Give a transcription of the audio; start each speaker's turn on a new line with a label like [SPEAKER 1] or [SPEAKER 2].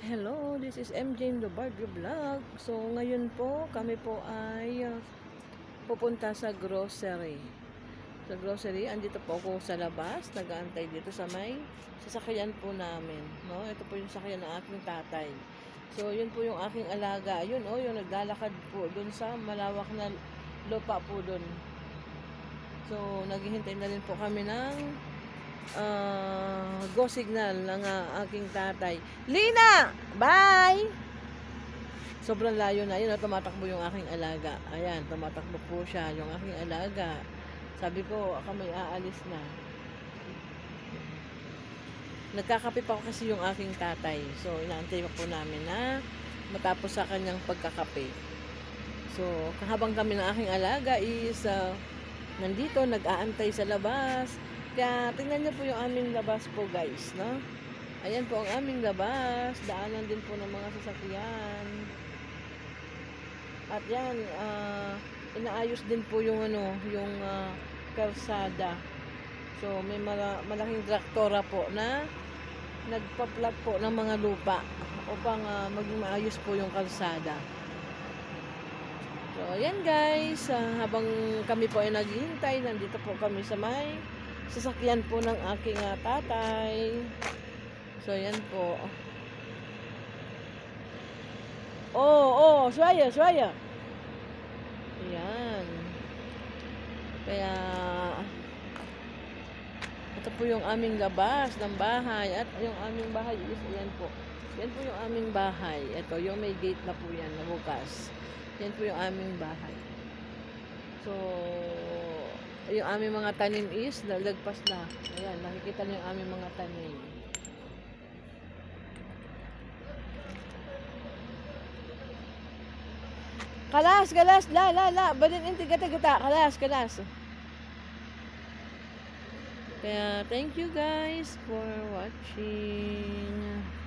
[SPEAKER 1] Hello, this is MJ Lobardio Vlog. So, ngayon po, kami po ay uh, pupunta sa grocery. Sa grocery, andito po ako sa labas, nag-aantay dito sa may sasakyan po namin. No? Ito po yung sasakyan ng aking tatay. So, yun po yung aking alaga. Yun, oh, yung naglalakad po dun sa malawak na lupa po dun. So, naghihintay na rin po kami ng ah, go signal ng ah, aking tatay. Lina! Bye! Sobrang layo na. Yun, oh, tumatakbo yung aking alaga. Ayan, tumatakbo po siya, yung aking alaga. Sabi ko, may aalis na. Nagkakape pa ko kasi yung aking tatay. So, inaantay pa po namin na matapos sa kanyang pagkakape. So, habang kami ng aking alaga is ah, nandito, nag-aantay sa labas. Kaya, tingnan niyo po yung aming labas po, guys, no? Ayan po ang aming labas. Daanan din po ng mga sasakyan. At yan, ah, inaayos din po yung ano, yung ah, kalsada. So, may mala- malaking traktora po na nagpa-plot po ng mga lupa upang ah, maging maayos po yung kalsada. So, ayan guys, ah, habang kami po ay naghihintay, nandito po kami sa may sasakyan po ng aking ah, tatay. So, ayan po. Oh, oh, swaya, swaya. Ayan. Kaya, ito po yung aming labas ng bahay. At yung aming bahay is, ayan po. Yan po yung aming bahay. Ito, yung may gate na po yan, na bukas. Yan po yung aming bahay. So, yung aming mga tanim is, nalagpas na. Ayan, nakikita niyo yung aming mga tanim. Kalas, kalas, la, la, la. Badin inti gata gata. Kalas, kalas. Kaya, thank you guys for watching.